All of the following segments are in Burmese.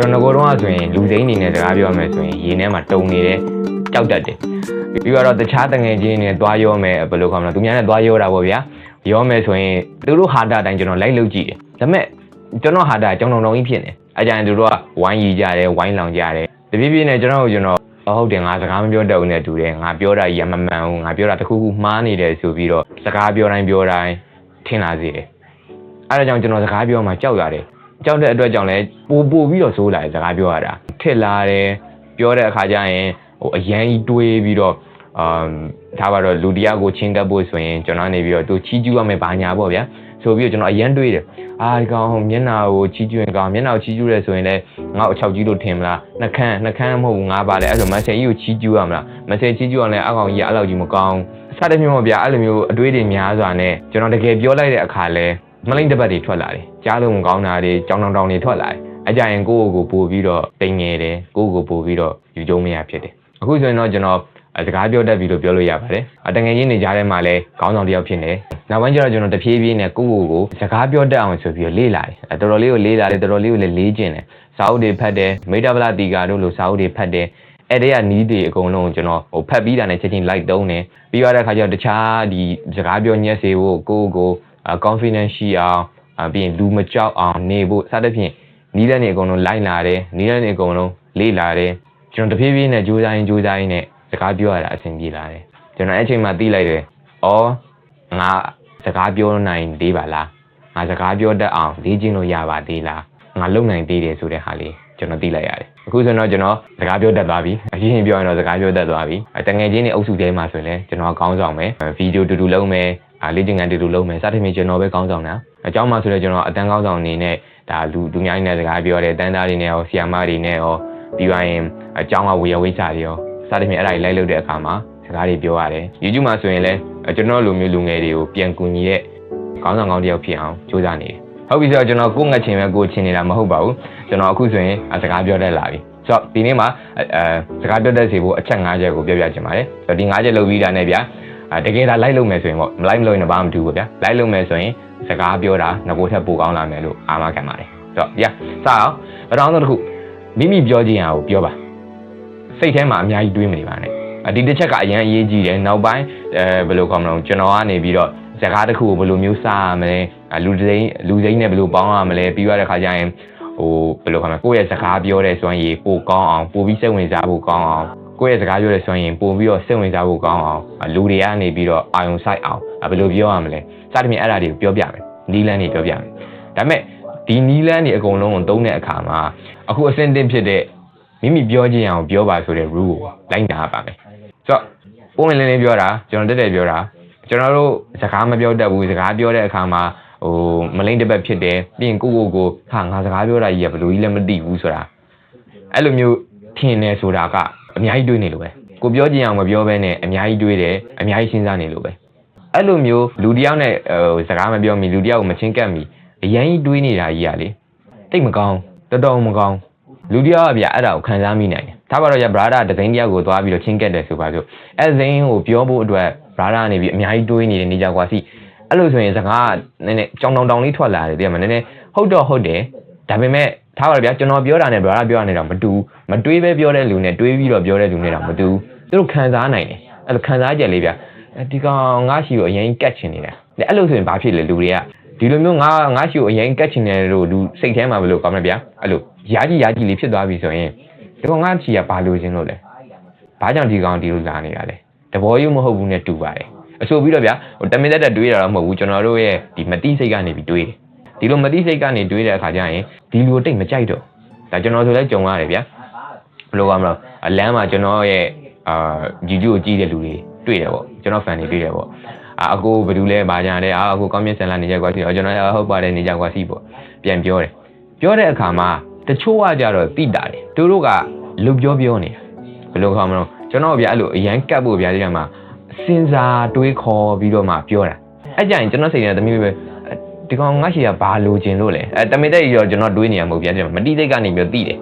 ကျွန်တော်ငကိုတော့ဆိုရင်လူစိမ်းအနေနဲ့စကားပြောမယ်ဆိုရင်ရေထဲမှာတုံနေတယ်ကြောက်တတ်တယ်ပြီးတော့တခြားတငယ်ချင်းတွေသွားရောမယ်ဘယ်လိုခေါ်မလဲသူများနဲ့သွားရောတာပေါ့ဗျာရောမယ်ဆိုရင်သူတို့ဟာတာတိုင်းကျွန်တော်လိုက်လုပ်ကြည့်တယ်ဒါပေမဲ့ကျွန်တော်ဟာတာကြောင်တောင်တောင်ကြီးဖြစ်နေအကြံသူတို့ကဝိုင်းရီကြတယ်ဝိုင်းလောင်ကြတယ်တပြေးပြေးနဲ့ကျွန်တော်ကိုကျွန်တော်ဟုတ်တယ်ငါစကားမပြောတတ်ဘူးနဲ့တူတယ်ငါပြောတာရမမှန်ဘူးငါပြောတာတစ်ခုခုမှားနေတယ်ဆိုပြီးတော့စကားပြောတိုင်းပြောတိုင်းထင်လာစေတယ်အဲဒါကြောင့်ကျွန်တော်စကားပြောမှကြောက်ရတယ် ကြောက်တဲ့အတွက်ကြောင့်လည်းပိုပိုပြီးတော့စိုးလာတယ်စကားပြောရတာထစ်လာတယ်ပြောတဲ့အခါကျရင်ဟိုအရန်ကြီးတွေးပြီးတော့အမ်ဒါပါတော့လူတရားကိုချင်းကပ်ဖို့ဆိုရင်ကျွန်တော်နေပြီးတော့သူချီးကျူးရမယ်ဘာညာပေါ့ဗျာဆိုပြီးတော့ကျွန်တော်အရန်တွေးတယ်အာဒီကောင်မျက်နှာကိုချီးကျူးရင်ကောင်မျက်နှာကိုချီးကျူးရဲဆိုရင်လည်းငါ့ကို6ကြီးလို့ထင်မလားနှခမ်းနှခမ်းမဟုတ်ဘူးငါပါလေအဲ့ဆိုမဆယ်ကြီးကိုချီးကျူးရမလားမဆယ်ချီးကျူးအောင်လည်းအကောင်ကြီးကအဲ့လောက်ကြီးမကောင်းစတဲ့မျိုးပေါ့ဗျာအဲ့လိုမျိုးအတွေးတွေများစွာနဲ့ကျွန်တော်တကယ်ပြောလိုက်တဲ့အခါလဲ မလိမ့်တစ်ပတ်တွေထွက်လာတယ်ကြားလို့မကောင်းတာတွေကြောင်တောင်တောင်တွေထွက်လာတယ်အကြရင်ကိုယ့်ကိုယ်ကိုပို့ပြီးတော့တိမ်ငယ်တယ်ကိုယ့်ကိုယ်ကိုပို့ပြီးတော့ယူကျုံမရဖြစ်တယ်အခုဆိုရင်တော့ကျွန်တော်အဲစကားပြောတတ်ပြီလို့ပြောလို့ရပါတယ်အတငယ်ချင်းတွေကြားထဲမှာလည်းခေါင်းဆောင်တစ်ယောက်ဖြစ်နေနောက်ပိုင်းကျတော့ကျွန်တော်တဖြည်းဖြည်းနဲ့ကိုယ့်ကိုယ်ကိုစကားပြောတတ်အောင်ဆိုပြီးတော့လေ့လာတယ်အဲတော်တော်လေးကိုလေ့လာတယ်တော်တော်လေးကိုလည်းလေ့ကျင့်တယ်စာအုပ်တွေဖတ်တယ်မိတ္တဗလာတီကာတို့လိုစာအုပ်တွေဖတ်တယ်အဲ့ဒီကနီးတွေအကုန်လုံးကိုကျွန်တော်ဟိုဖတ်ပြီးတာနဲ့ချက်ချင်း like တုံးတယ်ပြီးရတဲ့အခါကျတော့တခြားဒီစကားပြောညက်စေဖို့ကိုယ့်ကိုယ်ကို confidence ရှိအောင်အပြီးရင်လူမကြောက်အောင်နေဖို့စသဖြင့်နီးတဲ့နေအကုန်လုံးလိုက်လာတယ်နီးတဲ့နေအကုန်လုံးလေ့လာတယ်ကျွန်တော်တဖြည်းဖြည်းနဲ့ကြိုးစားရင်ကြိုးစားရင်နဲ့စကားပြောရတာအဆင်ပြေလာတယ်ကျွန်တော်အဲ့ချိန်မှာသိလိုက်တယ်ဩငါစကားပြောနိုင်သေးပါလားငါစကားပြောတတ်အောင်လေ့ကျင့်လို့ရပါသေးလားငါလုံနိုင်သေးတယ်ဆိုတဲ့ဟာလေးကျွန်တော်သိလိုက်ရတယ်အခုဆိုတော့ကျွန်တော်စကားပြောတတ်သွားပြီအရင်ပြောရင်တော့စကားပြောတတ်သွားပြီတငယ်ချင်းတွေအုပ်စုထဲမှာဆိုရင်လည်းကျွန်တော်ကောင်းဆောင်မယ်ဗီဒီယိုတူတူလုပ်မယ် အာလေ့ကျင့်ခန်းတူတူလုပ်မယ်စသဖြင့်ကျွန်တော်ပဲကောင်းဆောင်တာအကြောင်းမှဆိုတော့ကျွန်တော်အတန်းကောင်းဆောင်အနေနဲ့ဒါလူလူများကြီးနဲ့စကားပြောတယ်တန်းသားတွေနဲ့ရောဆီယာမတွေနဲ့ရောပြီးသွားရင်အကြောင်းကဝေယဝိစာတွေရောစသဖြင့်အဲ့ဒါတွေလိုက်လုပ်တဲ့အခါမှာစကားတွေပြောရတယ် YouTube မှာဆိုရင်လည်းကျွန်တော်လိုမျိုးလူငယ်တွေကိုပြန်ကူညီတဲ့ကောင်းဆောင်ကောင်းတစ်ယောက်ဖြစ်အောင်ကြိုးစားနေတယ်ဟုတ်ပြီဆိုတော့ကျွန်တော်ကိုငတ်ချင်ပဲကိုချင်နေတာမဟုတ်ပါဘူးကျွန်တော်အခုဆိုရင်စကားပြောတတ်လာပြီဆိုတော့ဒီနေ့မှာအဲစကားပြောတတ်စေဖို့အချက်၅ချက်ကိုပြောပြချင်ပါတယ်ဆိုတော့ဒီ၅ချက်လုပ်ပြီးတာနဲ့ဗျာ အဲတကယ်ဒါလိုက်လုပ်မယ်ဆိုရင်ပေါ့မလိုက်မလို့ရင်ဘာမှမတူဘူးဗျာလိုက်လုပ်မယ်ဆိုရင်စကားပြောတာငကိုထက်ပိုကောင်းလာမယ်လို့အာမခံပါတယ်ဆိုတော့ညစအောင်ပထမဆုံးတစ်ခုမိမိပြောချင်တာကိုပြောပါစိတ်ထဲမှာအများကြီးတွေးမနေပါနဲ့ဒီတစ်ချက်ကအရင်အရေးကြီးတယ်နောက်ပိုင်းအဲဘယ်လိုခေါ်မလဲကျွန်တော်ကနေပြီးတော့စကားတစ်ခုကိုဘယ်လိုမျိုးစားရမလဲလူစိမ်းလူစိမ်းနဲ့ဘယ်လိုပေါင်းရမလဲပြီးရတဲ့ခါကျရင်ဟိုဘယ်လိုခေါ်မလဲကိုယ့်ရဲ့စကားပြောတဲ့စွမ်းရည်ပိုကောင်းအောင်ပိုပြီးစိတ်ဝင်စားဖို့ကောင်းအောင် ကိုယ့်ရဲ့စကားပြောတဲ့စွမ်းရည်ပိုပြီးတော့စိတ်ဝင်စားဖို့ကောင်းအောင်လူတွေကနေပြီးတော့အာယုံဆိုင်အောင်ဘယ်လိုပြောရမလဲစသဖြင့်အဲ့ဒါတွေကိုပြောပြမယ်နီးလန်းတွေပြောပြမယ်ဒါပေမဲ့ဒီနီးလန်းတွေအကုန်လုံးကိုသုံးတဲ့အခါမှာအခုအဆင့်တင်ဖြစ်တဲ့မိမိပြောချင်အောင်ပြောပါဆိုတဲ့ rule ကိုလိုက်နာပါမယ်ဆိုတော့ပုံဝင်လင်းလင်းပြောတာကျွန်တော်တက်တက်ပြောတာကျွန်တော်တို့စကားမပြောတတ်ဘူးစကားပြောတဲ့အခါမှာဟိုမလိမ့်တစ်ပတ်ဖြစ်တယ်ပြီးရင်ကိုကိုကိုဟာငါစကားပြောတာကြီးကဘယ်လိုကြီးလဲမသိဘူးဆိုတာအဲ့လိုမျိုးထင်နေဆိုတာက အများကြီးတွေးနေလို့ပဲကိုပြောချင်အောင်မပြောဘဲနဲ့အများကြီးတွေးတယ်အများကြီးစဉ်းစားနေလို့ပဲအဲ့လိုမျိုးလူတစ်ယောက်နဲ့ဟိုစကားမပြောမီလူတစ်ယောက်ကိုမချင်းကပ်မီအရင်ကြီးတွေးနေတာကြီးကလေတိတ်မကောင်းတော်တော်မကောင်းလူတစ်ယောက်ကဗျအဲ့ဒါကိုခံစားမိနိုင်တယ်ဒါပါတော့ရဗရာဒါဒသိန်းတယောက်ကိုသွားပြီးတော့ချင်းကက်တယ်ဆိုပါစို့အဲ့သိန်းကိုပြောဖို့အတွက်ဗရာဒါကနေပြီးအများကြီးတွေးနေတယ်နေကြကွာစီအဲ့လိုဆိုရင်စကားနည်းနည်းကြောင်တောင်တောင်လေးထွက်လာတယ်တကယ်မနည်းနည်းဟုတ်တော့ဟုတ်တယ်ဒါပေမဲ့ ထားပါတော့ဗျာကျွန်တော်ပြောတာနဲ့ဗရာဒါပြောတာနဲ့တော့မတူမတွေးပဲပြောတဲ့လူနဲ့တွေးပြီးတော့ပြောတဲ့လူနဲ့တော့မတူသူတို့ခံစားနိုင်တယ်အဲ့လိုခံစားချက်လေးဗျာဒီကောင်ငါရှိကိုအရင်ကတ်ချင်နေတာအဲ့လိုဆိုရင်ဘာဖြစ်လဲလူတွေကဒီလိုမျိုးငါငါရှိကိုအရင်ကတ်ချင်တယ်လို့လူစိတ်ထဲမှာဘယ်လိုကောင်းလဲဗျာအဲ့လိုယာကြီးယာကြီးလေးဖြစ်သွားပြီဆိုရင်ဒီကောင်ငါချီကဘာလို့ခြင်းလို့လဲဘာကြောင့်ဒီကောင်ဒီလိုလာနေတာလဲတဘောယူမဟုတ်ဘူးနဲ့တူပါတယ်အဆိုပြီးတော့ဗျာဟိုတမင်သက်သက်တွေးတာတော့မဟုတ်ဘူးကျွန်တော်တို့ရဲ့ဒီမတိစိတ်ကနေပြီးတွေးတယ် ဒီလိုမတိစိတ်ကနေတွေးတဲ့အခါကျရင်ဒီလူကိုတိတ်မကြိုက်တော့ဒါကျွန်တော်ဆိုလဲကြုံရတယ်ဗျာဘယ်လိုကမလို့အလမ်းမှာကျွန်တော်ရဲ့အာ YouTube ကိုကြည့်တဲ့လူတွေတွေ့တယ်ပေါ့ကျွန်တော် fan တွေတွေ့တယ်ပေါ့အာအကိုဘယ်သူလဲဘာညာလဲအာအကိုကောင်းမြတ်ဆန်လာနေကြကွာစီကျွန်တော်ဟုတ်ပါတယ်နေကြကွာစီပေါ့ပြန်ပြောတယ်ပြောတဲ့အခါမှာတချို့ကကြတော့တိတာတယ်သူတို့ကလူပြောပြောနေတာဘယ်လိုခေါ်မလို့ကျွန်တော်ဗျာအဲ့လိုအရန်ကတ်ဖို့ဗျာဒီကမှာစဉ်းစားတွေးခေါ်ပြီးတော့မှပြောတာအဲ့ကြရင်ကျွန်တော်စိတ်ထဲတမီးပဲ ဒီကောင်ငါရှိကဘာလိုချင်လို့လဲအဲတမင်တဲ့ကြီးတော့ကျွန်တော်တွေးနေရမဟုတ်ဗျာဒီမတိသိကနေပြီးသိတယ်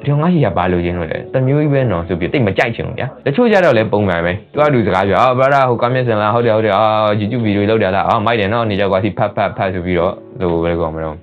ဒီကောင်ငါရှိကဘာလိုချင်လို့လဲတမျိုးကြီးပဲနော်ဆိုပြီးတိတ်မကြိုက်ချင်ဘူးဗျာတချို့ကြတော့လဲပုံမှန်ပဲသူကလူစကားပြောအာဗရာဟိုကမျက်စင်လားဟုတ်တယ်ဟုတ်တယ်အာ YouTube ဗီဒီယိုလောက်တယ်လားအာမိုက်တယ်နော်နေကြကွာစီဖတ်ဖတ်ဖတ်ဆိုပြီးတော့ဟိုဘယ်လိုကောမလို့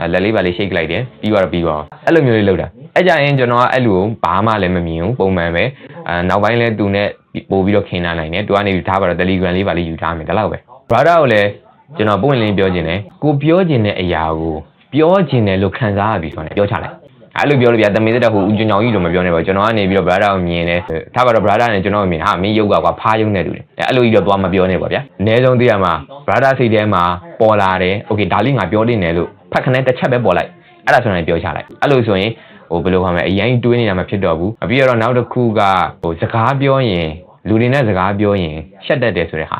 အဲလက်လေးပါလေးရှိတ်လိုက်တယ်ပြီးတော့ပြီးတော့အဲ့လိုမျိုးလေးလုပ်တာအဲ့ကြရင်ကျွန်တော်ကအဲ့လိုဘာမှလည်းမမြင်ဘူးပုံမှန်ပဲအဲနောက်ပိုင်းလဲသူနဲ့ပို့ပြီးတော့ခင်လာနိုင်တယ်သူကနေထားပါတော့ Telegram လေးပါလေးယူထားမယ်ဒါတော့ပဲ brother ကိုလည်း ကျွန်တော်ပုံဝင်လင်းပြောခြင်းတယ်ကိုပြောခြင်းတဲ့အရာကိုပြောခြင်းတယ်လို့ခံစားရပြီဆိုတော့ပြောချလိုက်အဲ့လိုပြောလို့ဗျာတမင်းသက်ဟိုဦးကျွန်တော်ကြီးလို့မပြောနဲ့ပါကျွန်တော်ကနေပြီးတော့ brother ကိုမြင်တယ်ထားပါတော့ brother နဲ့ကျွန်တော်ကိုမြင်ဟာမင်းရုပ်ကကွာဖားယုံနေတူတယ်အဲ့လိုကြီးတော့သွားမပြောနဲ့ပါဗျာအနည်းဆုံးသိရမှာ brother စိတ်ထဲမှာပေါ်လာတယ် okay ဒါလေးငါပြောနေတယ်လို့ဖတ်ခနဲ့တစ်ချက်ပဲပေါ်လိုက်အဲ့ဒါဆိုရင်ပြောချလိုက်အဲ့လိုဆိုရင်ဟိုဘယ်လိုခေါ်မလဲအရင်တွေးနေတာမဖြစ်တော့ဘူးပြီးတော့နောက်တစ်ခုကဟိုစကားပြောရင်လူတွေနဲ့စကားပြောရင်ရှက်တတ်တယ်ဆိုတဲ့ဟာ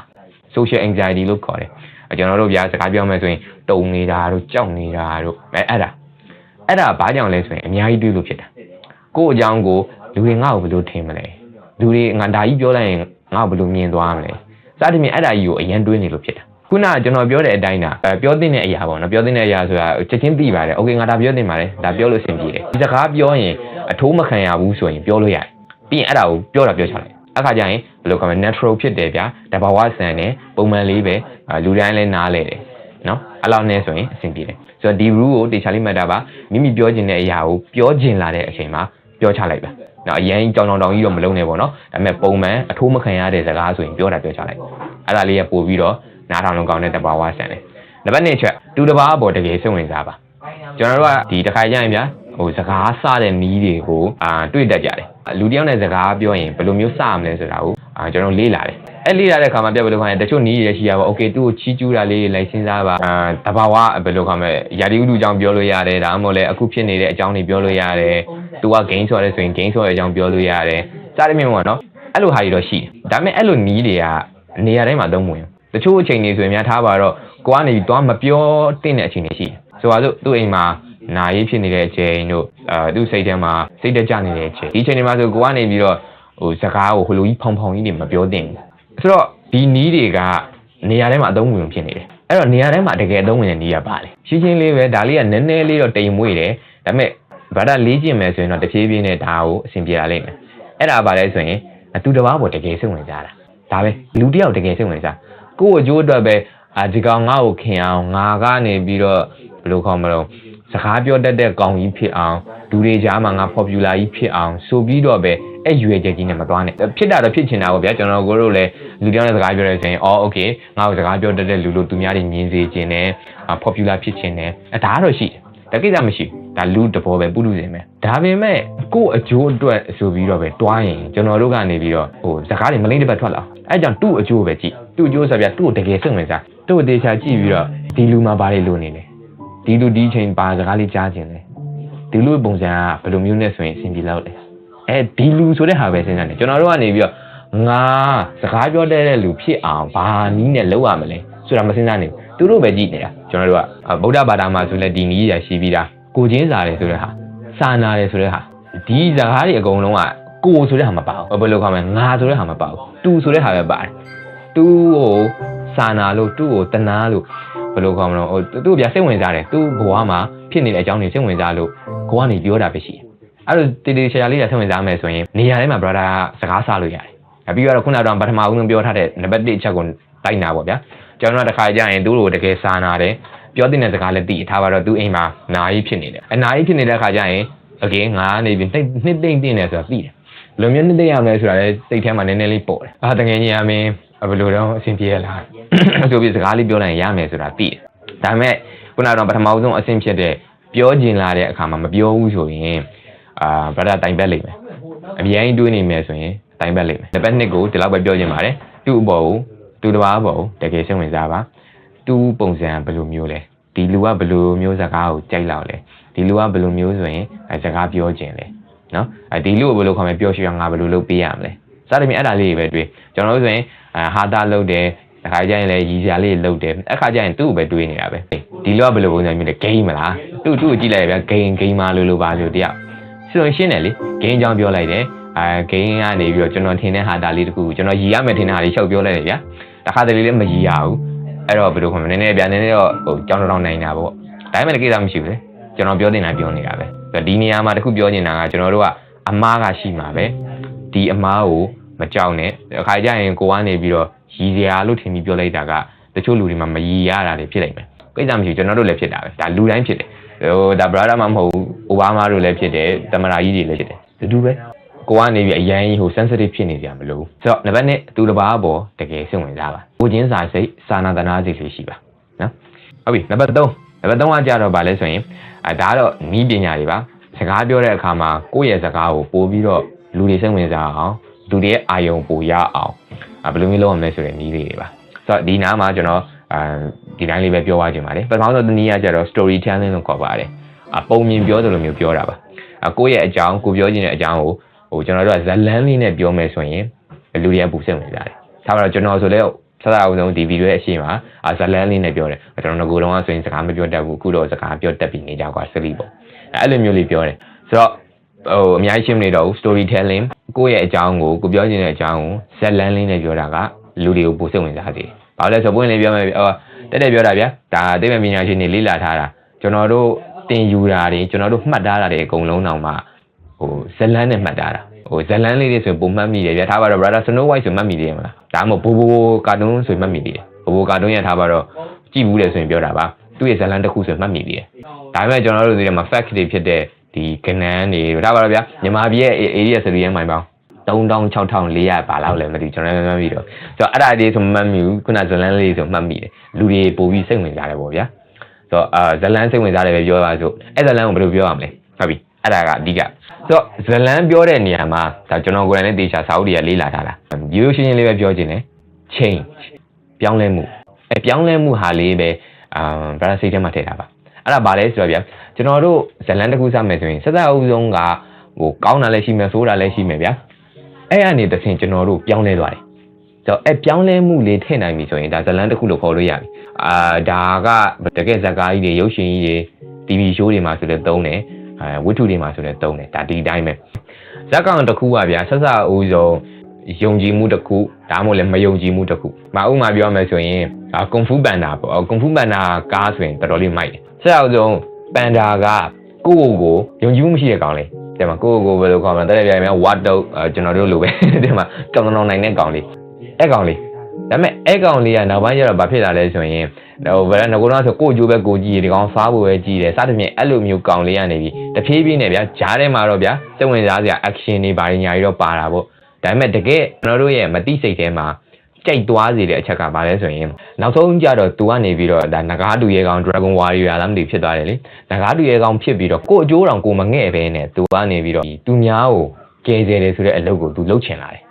social anxiety လို့ခေါ်တယ်အဲ ကျွန်တော်တို့ဗျာစကားပြောမယ်ဆိုရင်တုံနေတာတို့ကြောက်နေတာတို့အဲအဲ့ဒါအဲ့ဒါဘာကြောင့်လဲဆိုရင်အများကြီးတွေးလို့ဖြစ်တာကို့အကြောင်းကိုလူတွေငါ့ကိုဘယ်လိုထင်မလဲလူတွေငါဒါကြီးပြောလိုက်ရင်ငါ့ကိုဘယ်လိုမြင်သွားမလဲစသဖြင့်အဲ့ဒါကြီးကိုအရင်တွေးနေလို့ဖြစ်တာခုနကကျွန်တော်ပြောတဲ့အတိုင်းတာအဲပြောတင်တဲ့အရာပေါ့နော်ပြောတင်တဲ့အရာဆိုတာချက်ချင်းသိပါတယ်โอเคငါဒါပြောတင်ပါတယ်ဒါပြောလို့အဆင်ပြေတယ်ဒီစကားပြောရင်အထိုးမခံရဘူးဆိုရင်ပြောလို့ရတယ်ပြီးရင်အဲ့ဒါကိုပြောတာပြောချလိုက် အခါကျရင်ဘယ်လိုခေါ်မလဲ natural ဖြစ်တယ်ဗျာတဘာဝဆန်တယ်ပုံမှန်လေးပဲအာလူတိုင်းလည်းနားလဲတယ်နော်အဲ့လောက်နဲ့ဆိုရင်အဆင်ပြေတယ်ဆိုတော့ဒီ rule ကိုတေချာလေးမှတ်တာပါမိမိပြောချင်တဲ့အရာကိုပြောချင်လာတဲ့အချိန်မှာပြောချလိုက်ပါနော်အရင်ကြောင်ကြောင်တောင်ကြီးတော့မလုံးနဲ့ပေါ့နော်ဒါပေမဲ့ပုံမှန်အထိုးမခံရတဲ့စကားဆိုရင်ပြောတာပြောချလိုက်အဲ့ဒါလေးကပို့ပြီးတော့နားထောင်လုံးကောင်းတဲ့တဘာဝဆန်တယ်နံပါတ်2ချက်တူတဘာအပေါ်တကယ်စိတ်ဝင်စားပါကျွန်တော်တို့ကဒီတစ်ခါကျရင်ဗျာ ဟိုစကားစတဲ့နီးတွေကိုအာတွေ့တတ်ကြတယ်လူတယောက်နဲ့စကားပြောရင်ဘယ်လိုမျိုးစရမလဲဆိုတာကိုအာကျွန်တော်လေ့လာတယ်အဲ့လေ့လာတဲ့ခါမှာပြဘယ်လိုခေါ်လဲတချို့နီးရရှိရပါโอเคသူ့ကိုချီးကျူးတာလေးလိုက်စဉ်းစားပါအာတဘာဝဘယ်လိုခေါ်မလဲယာတိဥတုအကြောင်းပြောလို့ရတယ်ဒါမှမဟုတ်လည်းအခုဖြစ်နေတဲ့အကြောင်းတွေပြောလို့ရတယ်သူက gain ဆိုရဲဆိုရင် gain ဆိုရဲအကြောင်းပြောလို့ရတယ်စသဖြင့်ပေါ့နော်အဲ့လိုဟာတွေတော့ရှိတယ်ဒါပေမဲ့အဲ့လိုနီးတွေကနေရာတိုင်းမှာသုံးမဝင်ဘူးတချို့အချိန်တွေဆိုရင်များထားပါတော့ကိုကနေပြီးတော့မပြောတဲ့အချိန်တွေရှိတယ်ဆိုပါစို့သူ့အိမ်မှာ နာရေးဖြစ်နေတဲ့အချိန်တို့အာသူ့စိတ်ထဲမှာစိတ်တကြနေတဲ့အချိန်ဒီအချိန်တွေမှာဆိုကိုကနေပြီးတော့ဟိုစကားကိုဟိုလိုကြီးဖောင်ဖောင်ကြီးတွေမပြောသင့်ဘူးဆိုတော့ဒီနီးတွေကနေရာထဲမှာအသုံးဝင်ဖြစ်နေတယ်အဲ့တော့နေရာထဲမှာတကယ်အသုံးဝင်တဲ့နီးရပါလေရှင်းရှင်းလေးပဲဒါလေးကနည်းနည်းလေးတော့တိမ်မွေ့တယ်ဒါပေမဲ့ဘာသာလေးကျင်မယ်ဆိုရင်တော့တဖြည်းဖြည်းနဲ့ဒါကိုအဆင်ပြေလာလိမ့်မယ်အဲ့ဒါပါလဲဆိုရင်သူတစ်ပါးပေါ်တကယ်စိတ်ဝင်စားတာဒါပဲလူတစ်ယောက်တကယ်စိတ်ဝင်စားကိုယ့်အကျိုးအတွက်ပဲအာဒီကောင်ငါ့ကိုခင်အောင်ငါကနေပြီးတော့ဘယ်လိုခေါ်မလို့ စကားပြောတတ်တဲ့ကောင်ကြီးဖြစ်အောင်လူတွေကြားမှာငါ popular ကြီးဖြစ်အောင်ဆိုပြီးတော့ပဲအဲ့ရွယ်ချက်ကြီးနဲ့မသွားနဲ့ဖြစ်တာတော့ဖြစ်ချင်တာပေါ့ဗျာကျွန်တော်တို့လည်းလူတယောက်နဲ့စကားပြောရဲဆိုရင်အော် okay ငါ့ကိုစကားပြောတတ်တဲ့လူလို့သူများတွေမြင်စေခြင်းနဲ့ popular ဖြစ်ခြင်းနဲ့အဲဒါကတော့ရှိတယ်ဒါကိစ္စမရှိဒါလူတဘောပဲပုလူစင်ပဲဒါပေမဲ့ကို့အကျိုးအတွက်ဆိုပြီးတော့ပဲတွားရင်ကျွန်တော်တို့ကနေပြီးတော့ဟိုစကားတွေမလိမ့်တစ်ပတ်ထွက်လာအဲကြောင့်သူ့အကျိုးပဲကြည့်သူ့အကျိုးဆိုပြသူ့ကိုတကယ်စိတ်ဝင်စားသူ့အသေးချာကြည့်ပြီးတော့ဒီလူမှာဘာတွေလိုနေလဲ ဒီလူဒီချိန်ပါစကားလေးကြားခြင်းလဲဒီလူပုံစံကဘယ်လိုမျိုးနဲ့ဆိုရင်အဆင်ပြေလောက်လဲအဲဒီလူဆိုတဲ့ဟာပဲစဉ်းစားနေကျွန်တော်တို့ကနေပြီးတော့ငါစကားပြောတဲ့လူဖြစ်အောင်ဘာနည်းနဲ့လုပ်ရမလဲဆိုတာမစဉ်းစားနေဘူးသူတို့ပဲကြည့်နေတာကျွန်တော်တို့ကဗုဒ္ဓဘာသာမှာဆိုလဲဒီနည်းရရှိပြီးသားကိုချင်းစာတယ်ဆိုတဲ့ဟာစာနာတယ်ဆိုတဲ့ဟာဒီစကားတွေအကုန်လုံးကကိုဆိုတဲ့ဟာမပါဘူးဘယ်လိုခေါ်မလဲငါဆိုတဲ့ဟာမပါဘူးသူဆိုတဲ့ဟာပဲပါတယ်သူကိုစာနာလို့သူ့ကိုတနာလို့ ဘယ်လိုကောင်းမလို့ဟိုသူ့ပြစိတ်ဝင်စားတယ်သူ့ဘဝမှာဖြစ်နေတဲ့အကြောင်းတွေစိတ်ဝင်စားလို့ကိုကနေပြောတာပဲရှိတယ်အဲ့လိုတေတေချာချာလေးတာစိတ်ဝင်စားမယ်ဆိုရင်နေရာထဲမှာ brother ကစကားဆလို့ရတယ်အပြီးတော့ခုနကတော့ပထမဦးဆုံးပြောထားတဲ့နံပါတ်1အချက်ကိုလိုက်နာပေါ့ဗျာကျွန်တော်တို့တခါကြရင်သူ့ကိုတကယ်စာနာတယ်ပြောတဲ့စကားလည်းသိထားပါတော့သူ့အိမ်မှာနာရီဖြစ်နေတယ်အနာရီဖြစ်နေတဲ့အခါကျရင် again ငါနေပြီးနှစ်သိမ့်သိမ့်နေဆိုတော့သိတယ် လိုမျိုးနှစ်သိမ့်ရမလဲဆိုတာလည်းစိတ်ထဲမှာနည်းနည်းလေးပေါ်တယ်အာတကယ်ကြီးအမင်းဘယ်လိုတော့အဆင်ပြေရလားဆိုပြီးစကားလေးပြောလိုက်ရင်ရမယ်ဆိုတာသိတယ်ဒါပေမဲ့ခုနကတော့ပထမဆုံးအဆင်ဖြစ်တဲ့ပြောကျင်လာတဲ့အခါမှာမပြောဘူးဆိုရင်အာဗလာတိုင်ပက်လိမ့်မယ်အများကြီးတွေးနေမယ်ဆိုရင်တိုင်ပက်လိမ့်မယ်နံပါတ်1ကိုဒီလောက်ပဲပြောချင်ပါတယ်သူ့အပေါ်ကိုသူတစ်ပါးအပေါ်ကိုတကယ်စိတ်ဝင်စားပါသူ့ပုံစံဘယ်လိုမျိုးလဲဒီလူကဘယ်လိုမျိုးစကားကိုကြိုက်လောက်လဲဒီလူကဘယ်လိုမျိုးဆိုရင်အဲစကားပြောခြင်းလဲ နော်အဲဒီလူကိုဘယ်လိုခေါ်မလဲပြောရွှေငါဘယ်လိုလုပ်ပေးရမလဲစသဖြင့်အဲ့ဒါလေးတွေပဲတွေ့ကျွန်တော်တို့ဆိုရင်အာဟာတာလုပ်တယ်တစ်ခါကျရင်လည်းရည်စရာလေးလုပ်တယ်အခါကျရင်သူ့ကိုပဲတွေးနေတာပဲဒီလူကဘယ်လိုပုံစံမျိုးလဲဂိမ်းမလားသူ့သူ့ကိုကြည့်လိုက်ရဗျာဂိမ်းဂိမ်းမလို့လို့ပါလို့တယောက်ဆိုရင်ရှင်းတယ်လေဂိမ်းအကြောင်းပြောလိုက်တယ်အဲဂိမ်းကနေပြီးတော့ကျွန်တော်ထင်တဲ့ဟာတာလေးတခုကျွန်တော်ရည်ရမယ်ထင်တဲ့ဟာလေးရှောက်ပြောလိုက်တယ်ဗျာတခါတလေလည်းမရည်ရဘူးအဲ့တော့ဘယ်လိုခေါ်မလဲနည်းနည်းပြန်နည်းနည်းတော့ဟိုကြောင်းတောင်းနိုင်တာပေါ့ဒါပေမဲ့ကိစ္စမရှိဘူးလေကျွန်တော်ပြောနေတာပြောနေတာပဲဆိုတော့ ဒီနေရာမှာတခုပြောနေတာကကျွန်တော်တို့ကအမားကရှိမှာပဲဒီအမားကိုမကြောက်နဲ့အခါကျရင်ကိုကနေပြီးတော့ရည်စရာလို့ထင်ပြီးပြောလိုက်တာကတချို့လူတွေမှာမရည်ရတာတွေဖြစ်လိမ့်မယ်ကိစ္စမရှိဘူးကျွန်တော်တို့လည်းဖြစ်တာပဲဒါလူတိုင်းဖြစ်တယ်ဟိုဒါ brother မှမဟုတ်ဘူးအိုဘားမားတို့လည်းဖြစ်တယ်တမနာကြီးတွေလည်းဖြစ်တယ်တူတူပဲကိုကနေပြီးအရန်ကြီးဟို sensitive ဖြစ်နေကြမလို့ဆိုတော့နံပါတ်1သူတစ်ပါးပေါ်တကယ်စိတ်ဝင်စားပါကိုချင်းစာစိတ်စာနာတနာစိတ်လေးရှိပါနော်ဟုတ်ပြီနံပါတ်3နံပါတ်3ကကြတော့ဗာလဲဆိုရင် အဲဒါကတော့နီးပညာတွေပါစကားပြောတဲ့အခါမှာကိုယ့်ရဲ့စကားကိုပို့ပြီးတော့လူတွေစိတ်ဝင်စားအောင်လူတွေရဲ့အာယုံပိုရအောင်အဲဘယ်လိုမျိုးလုပ်ရမလဲဆိုတဲ့နည်းလေးတွေပါဆိုတော့ဒီနားမှာကျွန်တော်အဲဒီတိုင်းလေးပဲပြောသွားခြင်းပါတယ်ပထမဆုံးနည်းကကြတော့ story telling လို့ခေါ်ပါတယ်အပုံမြင်ပြောသလိုမျိုးပြောတာပါအကိုယ့်ရဲ့အကြောင်းကိုပြောခြင်းတဲ့အကြောင်းကိုဟိုကျွန်တော်တို့ကဇလန်းလေးနဲ့ပြောမယ်ဆိုရင်လူတွေကပူစိတ်ဝင်စားတယ်။ဒါမှတော့ကျွန်တော်ဆိုလဲ ဆက်စားအောင်ဆုံးဒီဗီဒီယိုရဲ့အရှိမှာအဇလန်းလေးနဲ့ပြောတယ်။ကျွန်တော်ငကိုယ်တော့ဆိုရင်စကားမပြောတတ်ဘူးအခုတော့စကားပြောတတ်ပြီနေကြကွာစလီပေါ့။အဲ့လိုမျိုးလေးပြောတယ်။ဆိုတော့ဟိုအများကြီးရှင်းမနေတော့ဘူး storytelling ကိုယ့်ရဲ့အကြောင်းကိုကိုပြောခြင်းတဲ့အကြောင်းကိုဇလန်းလေးနဲ့ပြောတာကလူတွေကိုပူစိတ်ဝင်စားစေတယ်။ဘာလို့လဲဆိုပွင့်လေးပြောမယ်ဟိုတက်တက်ပြောတာဗျာ။ဒါသိပ္ပံပညာရှင်တွေလေ့လာထားတာကျွန်တော်တို့တင်ယူတာတွေကျွန်တော်တို့မှတ်ထားတာတွေအကုန်လုံးတောင်မှဟိုဇလန်းနဲ့မှတ်ထားတာ ဟိုဇလန်းလေးတွေဆိုပုံမှတ်မိတယ်ဗျာထားပါတော့ brother Snow White ဆိုမှတ်မိတယ်မလားဒါမှမဟုတ်ဘိုးဘိုးကာတွန်းဆိုမှတ်မိတယ်ဘိုးဘိုးကာတွန်းရထားပါတော့ကြည့်ဘူးတယ်ဆိုရင်ပြောတာပါသူ့ရဲ့ဇလန်းတစ်ခုဆိုမှတ်မိတယ်ဒါပေမဲ့ကျွန်တော်တို့ဒီမှာ fact တွေဖြစ်တဲ့ဒီကနန်းတွေထားပါတော့ဗျာမြန်မာပြည်ရဲ့ area ဆိုရင်မိုင်ပေါင်း3600ပါလောက်လည်းမသိကျွန်တော်လည်းမမှတ်မိတော့ဆိုတော့အဲ့ဒါလေးဆိုမှတ်မိဘူးခုနဇလန်းလေးဆိုမှတ်မိတယ်လူတွေပို့ပြီးစိတ်ဝင်စားတယ်ပေါ့ဗျာဆိုတော့အာဇလန်းစိတ်ဝင်စားတယ်ပဲပြောပါစို့အဲ့ဇလန်းကိုဘယ်လိုပြောရမလဲဟုတ်ပြီ အဲ့ဒါကအဓိကဆိုတော့ဇလန်းပြောတဲ့နေရာမှာဒါကျွန်တော်ကိုယ်တိုင်လည်းတေချာစာအုပ်တွေကလေးလာထားတာရိုးရိုးရှင်းရှင်းလေးပဲပြောခြင်းတယ် change ပြောင်းလဲမှုအဲပြောင်းလဲမှုဟာလေးပဲအာဗရာစိတ်ထဲမှာထည့်ထားပါအဲ့ဒါဘာလဲဆိုတော့ဗျာကျွန်တော်တို့ဇလန်းတစ်ခုစမယ်ဆိုရင်စသက်အုပ်ဆုံးကဟိုကောင်းတာလည်းရှိမယ်ဆိုးတာလည်းရှိမယ်ဗျာအဲ့အနေတစ်ဆင့်ကျွန်တော်တို့ပြောင်းလဲသွားတယ်ဆိုတော့အဲပြောင်းလဲမှုလေးထည့်နိုင်ပြီဆိုရင်ဒါဇလန်းတစ်ခုလို့ခေါ်လို့ရပြီအာဒါကတကယ်ဇာတ်ကားကြီးတွေရုပ်ရှင်ကြီးတွေ TV show တွေမှာဆိုလည်းသုံးတယ် အဲဝတ္ထုတွေမှာဆိုလည်းသုံးတယ်ဒါဒီတိုင်းပဲဇက်ကောင်တစ်ခုကဗျာဆက်စအဦးဆုံးယုံကြည်မှုတစ်ခုဒါမှမဟုတ်လည်းမယုံကြည်မှုတစ်ခုမဥမာပြောမယ်ဆိုရင်အာကွန်ဖူပန်ဒါပေါ့ကွန်ဖူပန်ဒါကားဆိုရင်တော်တော်လေးမိုက်တယ်ဆက်အဦးဆုံးပန်ဒါကကိုယ့်ကိုယ်ကိုယုံကြည်မှုမရှိတဲ့ကောင်လေးဒီမှာကိုယ့်ကိုယ်ကိုဘယ်လိုခေါ်မလဲတဲ့ပြိုင်များဝတ်တော့ကျွန်တော်တို့လိုပဲဒီမှာတောင်းတောင်းနိုင်တဲ့ကောင်လေးအဲ့ကောင်လေး ဒါပေမဲ့အဲ့ကောင်လေးကနောက်ပိုင်းကျတော့ဘာဖြစ်လာလဲဆိုရင်ဟိုဗရန်ငကိုတော့ဆိုကိုကြိုးပဲကိုကြည့်ဒီကောင်စားဖို့ပဲကြည့်တယ်စသဖြင့်အဲ့လိုမျိုးကောင်လေးကနေပြီးတဖြည်းဖြည်းနဲ့ဗျာဂျားထဲမှာတော့ဗျာစိတ်ဝင်စားစရာ action တွေဘာတွေညာတွေတော့ပါတာပေါ့ဒါပေမဲ့တကယ်ကျွန်တော်တို့ရဲ့မတိစိတ်ထဲမှာကြိုက်သွားစေတဲ့အချက်ကဘာလဲဆိုရင်နောက်ဆုံးကြတော့သူကနေပြီးတော့ဒါနဂါးတူရဲကောင် Dragon Warrior လားမသိဖြစ်သွားတယ်လေနဂါးတူရဲကောင်ဖြစ်ပြီးတော့ကိုအကျိုးတောင်ကိုမငဲ့ပဲနဲ့သူကနေပြီးတော့သူများကိုကယ်ဆယ်တယ်ဆိုတဲ့အလုပ်ကိုသူလုပ်ချင်လာတယ်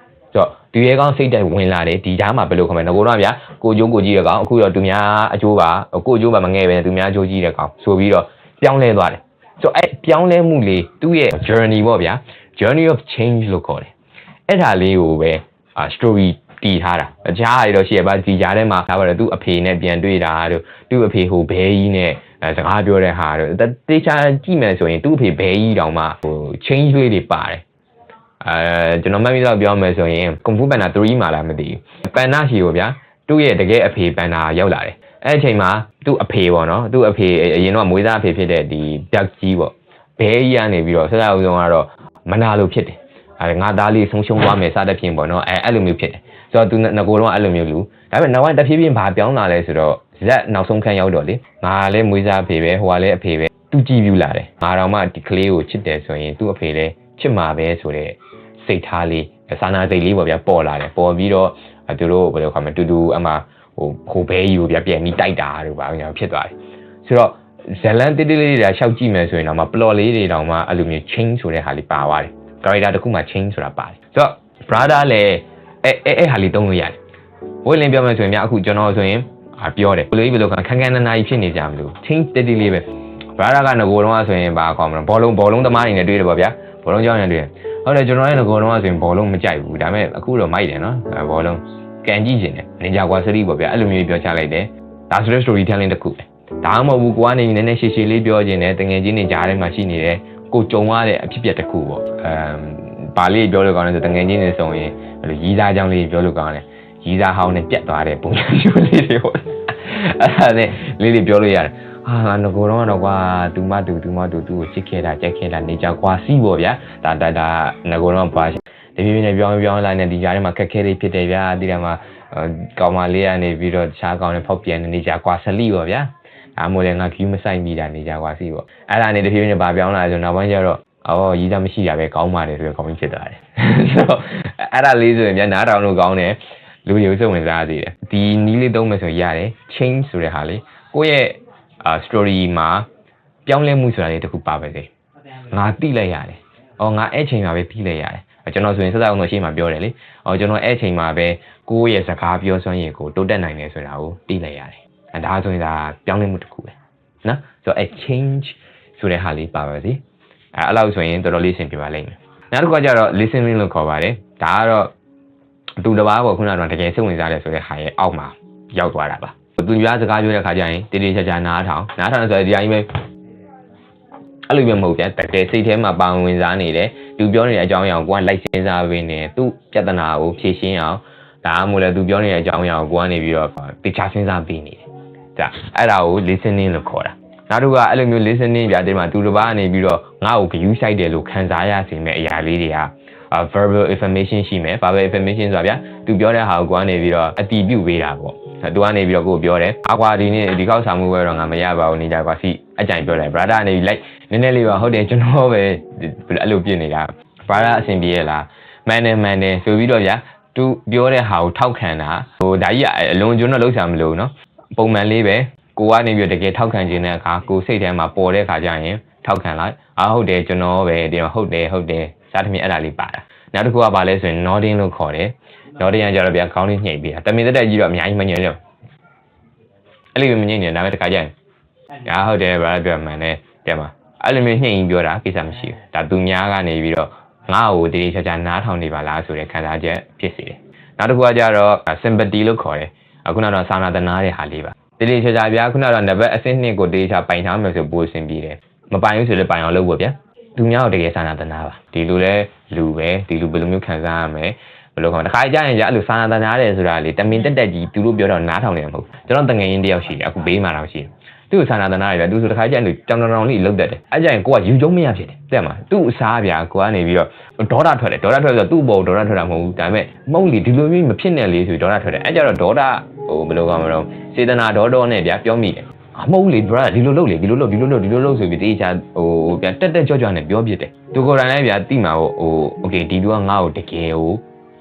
ဆိုတော့သူရဲကောင်းစိတ်တိုက်ဝင်လာတယ်ဒီဓာတ်မှာဘယ်လိုခေါ်မလဲငကိုတော့ဗျာကိုကျိုးကိုကြီးရကောင်အခုတော့သူများအကျိုးပါကိုကျိုးပါမငဲ့ပဲသူများအကျိုးကြီးတဲ့ကောင်ဆိုပြီးတော့ပြောင်းလဲသွားတယ်ဆိုတော့အဲပြောင်းလဲမှုလေးသူ့ရဲ့ journey ပေါ့ဗျာ journey of change လို့ခေါ်တယ်အဲ့ဒါလေးကိုပဲအာ story တည်ထားတာအချားရတော့ရှိရပါဒီကြားထဲမှာဒါပါတော့သူ့အဖေနဲ့ပြန်တွေ့တာတို့သူ့အဖေဟိုဘဲကြီးနဲ့အဲစကားပြောတဲ့ဟာတို့တေချာကြည့်မယ်ဆိုရင်သူ့အဖေဘဲကြီးတောင်မှဟို change လေးတွေပါတယ် အဲကျွန်တော်မှတ်မိတော့ပြောမယ်ဆိုရင်ကွန်ဖူပန်နာ3မှာလားမသိဘူးပန်နာရှိကိုဗျာသူ့ရဲ့တကယ်အဖေပန်နာရောက်လာတယ်အဲ့အချိန်မှာသူ့အဖေပေါ့နော်သူ့အဖေအရင်တော့မွေးသားအဖေဖြစ်တဲ့ဒီဘက်ကြီးပေါ့ဘဲကြီးကနေပြီးတော့ဆက်ဆက်အောင်ဆုံးကတော့မနာလို့ဖြစ်တယ်အဲငါသားလေးဆုံးရှုံးသွားမယ်စသဖြင့်ပေါ့နော်အဲအဲ့လိုမျိုးဖြစ်တယ်ဆိုတော့သူငကိုတော့အဲ့လိုမျိုးလူဒါပေမဲ့နောက်ပိုင်းတဖြည်းဖြည်းဘာပြောင်းလာလဲဆိုတော့ဇက်နောက်ဆုံးခန်းရောက်တော့လေငါလည်းမွေးစားအဖေပဲဟိုကလည်းအဖေပဲသူကြည့်ပြူလာတယ်ငါတော့မှဒီကလေးကိုချစ်တယ်ဆိုရင်သူ့အဖေလည်းချစ်မှာပဲဆိုတဲ့ စိတ်ထားလေးစာနာစိတ်လေးပေါ့ဗျာပေါ်လာတယ်ပေါ်ပြီးတော့သူတို့ဘယ်လိုခေါ်မလဲတူတူအမှဟိုခိုဘဲကြီးကိုဗျာပြန်ပြီးတိုက်တာတို့ပါညာဖြစ်သွားတယ်ဆိုတော့ဇလန်တိတိလေးတွေရှောက်ကြည့်မယ်ဆိုရင်တော့မှ plot လေးတွေတောင်မှအဲ့လိုမျိုး change ဆိုတဲ့ဟာလေးပါသွားတယ် character တစ်ခုမှ change ဆိုတာပါတယ်ဆိုတော့ brother လည်းအဲအဲအဲဟာလေးတုံးလို့ရတယ်ဝိုင်းလင်းပြောမယ်ဆိုရင်များအခုကျွန်တော်ဆိုရင်အာပြောတယ်ဘယ်လိုဘယ်လိုခန်းခန်းနာနာကြီးဖြစ်နေကြမလို့ change တိတိလေးပဲ brother ကငကိုတော့ဆိုရင်ဘာကောင်းမလဲဘောလုံးဘောလုံးသမားနေနဲ့တွေ့တယ်ပေါ့ဗျာဘောလုံးကြောင်းနေတွေ့တယ် ဟုတ်တယ်ကျွန်တော်ရဲ့ငကိုတော့ဆိုရင်ဘောလုံးမကြိုက်ဘူးဒါပေမဲ့အခုတော့မိုက်တယ်နော်ဘောလုံးကန်ကြည့်ရှင်တယ်နင်ဂျာကွာစရီပေါ့ဗျာအဲ့လိုမျိုးပြောချလိုက်တယ်ဒါဆိုတဲ့ story telling တစ်ခုပဲဒါမှမဟုတ်ဘူးကိုကနေနည်းနည်းရှည်ရှည်လေးပြောခြင်းနဲ့တငယ်ချင်းတွေကြားထဲမှာရှိနေတဲ့ကိုကြုံရတဲ့အဖြစ်အပျက်တစ်ခုပေါ့အမ်ပါဠိပြောလို့ကောင်းတယ်ဆိုတငယ်ချင်းတွေဆိုရင်ဘယ်လိုရီးသားကြောင်းလေးပြောလို့ကောင်းတယ်ရီးသားဟောင်းနဲ့ပြတ်သွားတဲ့ပုံစံမျိုးလေးတွေပေါ့အဲ့ဒါနဲ့လေးလေးပြောလို့ရတယ် ဟာငါငကိုတော့တော့ကွာသူမတူသူမတူသူ့ကိုချစ်ခဲ့တာကြိုက်ခဲ့တာနေကြကွာစီးပေါ့ဗျာဒါဒါဒါငကိုတော့ပါတပြေးပြေးနဲ့ပြောင်းပြောင်းလာနေဒီကြားထဲမှာခက်ခဲလေးဖြစ်တယ်ဗျာဒီထဲမှာကောင်မလေးကနေပြီးတော့တခြားကောင်နဲ့ဖောက်ပြန်နေကြကွာဆလီပေါ့ဗျာဒါမှမဟုတ်လည်းငါ view မဆိုင်မိတာနေကြကွာစီပေါ့အဲ့ဒါနဲ့တဖြည်းဖြည်းနဲ့ဗာပြောင်းလာဆိုနောက်ပိုင်းကျတော့အော်ရည်သားမရှိတာပဲကောင်းပါတယ်ဆိုတော့ကောင်းဖြစ်သွားတယ်ဆိုတော့အဲ့ဒါလေးဆိုရင်ဗျာနားထောင်လို့ကောင်းတယ်လူတွေစိတ်ဝင်စားသေးတယ်ဒီနီးလေးသုံးမယ်ဆိုရင်ရတယ် change ဆိုတဲ့ဟာလေးကိုယ့်ရဲ့ အာ story မှာပြောင်းလဲမှုဆိုတာလေးတစ်ခုပါပဲစေငါတိလိုက်ရတယ်အော်ငါအဲ့ချိန်မှာပဲပြီးလိုက်ရတယ်ကျွန်တော်ဆိုရင်စစအောင်တော့ရှေ့မှာပြောတယ်လေ။အော်ကျွန်တော်အဲ့ချိန်မှာပဲကိုယ့်ရဲ့စကားပြောစွမ်းရည်ကိုတိုးတက်နိုင်တယ်ဆိုတာကိုသိလိုက်ရတယ်။အဲဒါဆိုရင်ဒါပြောင်းလဲမှုတစ်ခုပဲ။နော်။ဆိုတော့အဲ change ဆိုတဲ့ဟာလေးပါပါစေ။အဲအဲ့လောက်ဆိုရင်တော်တော်လေးအဆင်ပြေပါလိမ့်မယ်။နောက်တစ်ခုကကျတော့ listening လို့ခေါ်ပါတယ်။ဒါကတော့သူတစ်ပါးပေါ့ခုနကတော့တကယ်စိတ်ဝင်စားတယ်ဆိုတဲ့ဟာရဲ့အောက်မှာရောက်သွားတာပါ။ သူများစကားပြောတဲ့ခါကျရင်တေးသေးချာချာနားထောင်နားထောင်ဆိုရင်ဒီအတိုင်းပဲအဲ့လိုမျိုးမဟုတ်ဗျာတကယ်စိတ်ထဲမှာပါဝင်စားနေတယ်သူပြောနေတဲ့အကြောင်းအရာကိုကိုကလိုက်စဉ်းစားပေးနေသူ့ပြဿနာကိုဖြေရှင်းအောင်ဒါမှမဟုတ်လည်းသူပြောနေတဲ့အကြောင်းအရာကိုကိုကနေပြီးတော့တခြားစဉ်းစားပေးနေတယ်ကြာအဲ့ဒါကို listening လို့ခေါ်တာနောက်တစ်ခုကအဲ့လိုမျိုး listening ပြတဲ့မှာသူတစ်ပါးကနေပြီးတော့ငါ့ကို view site တယ်လို့ခံစားရစေမယ့်အရာလေးတွေက verbal information ရှိမယ် verbal information ဆိုတာဗျာသူပြောတဲ့ဟာကိုကိုကနေပြီးတော့အတီးပြုတ်ပေးတာပေါ့ သူကနေပြီးတော့ကိုပြောတယ်အကွာဒီနေ့ဒီကောက်ဆောင်မှုပဲတော့ငါမရပါဘူးနေကြပါစီအကြိုင်ပြောတယ် brother ကနေလိုက်နည်းနည်းလေးပါဟုတ်တယ်ကျွန်တော်ပဲအဲ့လိုပြင်နေတာ brother အဆင်ပြေရလားမှန်တယ်မှန်တယ်ဆိုပြီးတော့ဗျာသူပြောတဲ့ဟာကိုထောက်ခံတာဟိုဒါကြီးအလွန်ကျွန်းတော့လောက်ဆံမလို့နော်ပုံမှန်လေးပဲကိုကနေပြီးတကယ်ထောက်ခံခြင်းတဲ့အခါကိုစိတ်ထဲမှာပေါ်တဲ့အခါကျရင်ထောက်ခံလိုက်အာဟုတ်တယ်ကျွန်တော်ပဲဒီမှာဟုတ်တယ်ဟုတ်တယ်စားသဖြင့်အဲ့ဒါလေးပါတာနောက်တစ်ခုကဘာလဲဆိုရင် nodding လို့ခေါ်တယ် nodding ကကြတော့ဗျာခေါင်းလေးညှိပြီးတာတမင်တက်တက်ကြီးတော့အများကြီးမညှိလို့အဲ့လိုမညှိနေဒါပေမဲ့တခါကျရင်အာဟုတ်တယ်ဗျာပြောမှန်တယ်တဲ့မှာအဲ့လိုမျိုးညှိရင်ပြောတာကိစ္စမရှိဘူးဒါသူများကနေပြီးတော့ငါ့ကိုတတိချာချာနားထောင်နေပါလားဆိုတဲ့ခံစားချက်ဖြစ်စေတယ်နောက်တစ်ခုကကြတော့ sympathy လို့ခေါ်တယ်အခုနောက်စာနာတနာတဲ့ဟာလေးပါတတိချာချာဗျာခုနကတော့နံပါတ်အဆင့်2ကိုတတိချာပိုင်ထားမယ်ဆိုပိုအဆင်ပြေတယ်မပိုင်ဘူးဆိုလည်းပိုင်အောင်လုပ်ဖို့ဗျာသူများကိုတကယ်စာနာတနာပါဒီလိုလဲလူပဲဒီလူဘယ်လိုမျိုးခံစားရမလဲ ဘယ်လိုခေါ်တခါကြရင်じゃအဲ့လိုစာနာတနာတယ်ဆိုတာလေတမင်တက်တက်ကြီးသူတို့ပြောတော့နားထောင်နေမှာမဟုတ်ကျွန်တော်တငယ်ချင်းတယောက်ရှိတယ်အခုဘေးမှာတော့ရှိတယ်သူ့ကိုစာနာတနာရပြသူဆိုတခါကျရင်တောင်တောင်တောင်လေးလုတ်တက်တယ်အဲ့ကြရင်ကိုကယူကျုံမရဖြစ်တယ်တဲ့မှာသူ့အစားဗျာကိုကနေပြီးတော့ဒေါတာထွက်တယ်ဒေါတာထွက်ဆိုတော့သူ့ဘောဒေါတာထွက်တာမဟုတ်ဘူးဒါပေမဲ့မဟုတ်လေဒီလိုမျိုးမဖြစ်နဲ့လေဆိုဒေါတာထွက်တယ်အဲ့ကြတော့ဒေါတာဟိုဘယ်လိုကောင်းမလို့စေတနာဒေါဒေါနဲ့ဗျာပြောမိတယ်အမဟုတ်လေ brother ဒီလိုလုပ်လေဒီလိုလုပ်ဒီလိုလုပ်ဒီလိုလုပ်ဆိုပြီးတေးချာဟိုပြန်တက်တက်ကြွကြွနဲ့ပြောပြတယ်သူကိုယ်တိုင်လည်းဗျာတိမှာဟို okay ဒီလူကငါ့ကိုတကယ်ဟို